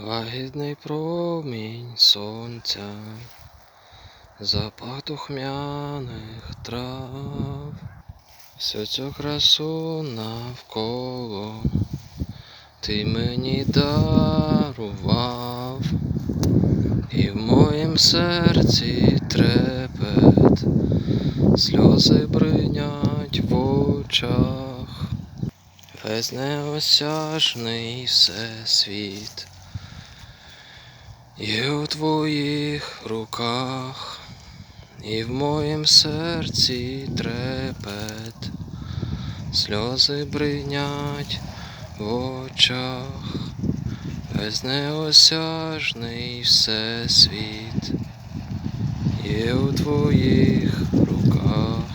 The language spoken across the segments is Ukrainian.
Лагідний промінь сонця, запах духмяних трав, всю цю красу навколо ти мені дарував, і в моїм серці трепет, сльози бринять в очах, весь неосяжний всесвіт. І у твоїх руках, і в моїм серці трепет, сльози бринять в очах, весь неосяжний всесвіт, є у твоїх руках.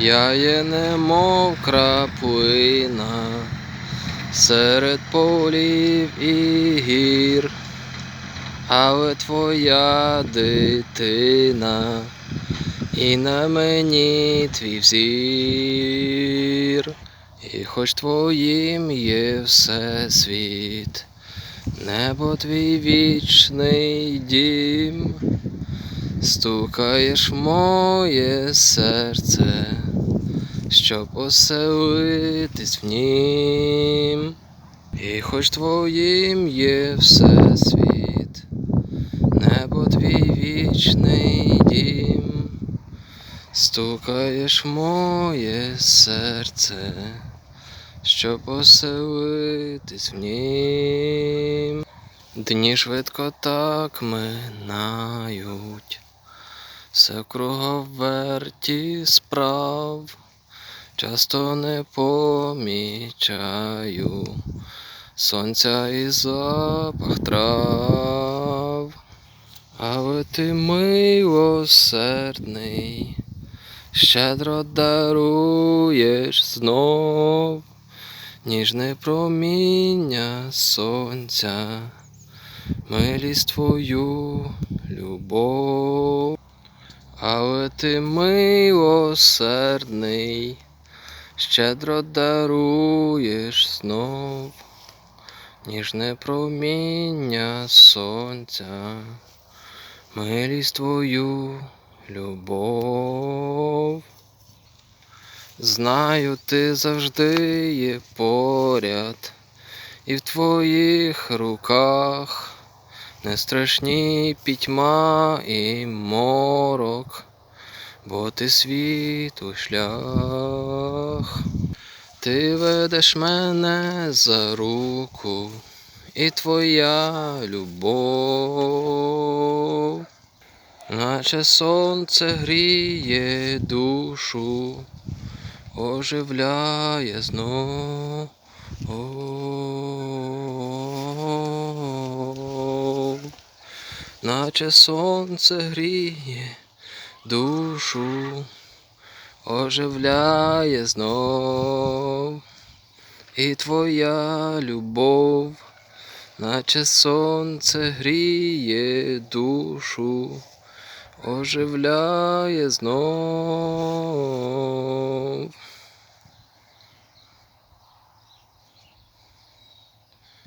Я є немов краплина серед полів і гір. Але твоя дитина, і на мені твій взір, і хоч твоїм є всесвіт, небо твій вічний дім, стукаєш моє серце, щоб оселитись в нім, і хоч твоїм є всесвіт. Небо твій вічний дім, стукаєш моє серце, щоб оселитись в нім. Дні швидко так минають, все в круговерті справ, часто не помічаю сонця і запах трав. Але ти милосердний, щедро даруєш знов ніжне проміння сонця, милість твою любов, але ти милосердний, щедро даруєш знов ніжне проміння сонця милість твою любов. Знаю, ти завжди є поряд, і в твоїх руках не страшні пітьма і морок, бо ти світу шлях, ти ведеш мене за руку і твоя любов, наче сонце гріє душу, оживляє знов. Наче сонце гріє душу, оживляє знов, і твоя любов наче сонце гріє душу, оживляє знов.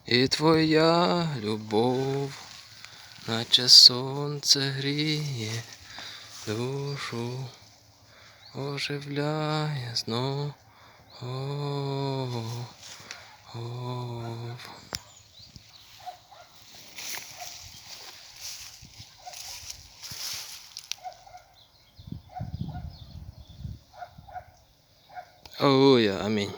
І твоя любов, наче сонце гріє душу, оживляє знов. Oh yeah, I mean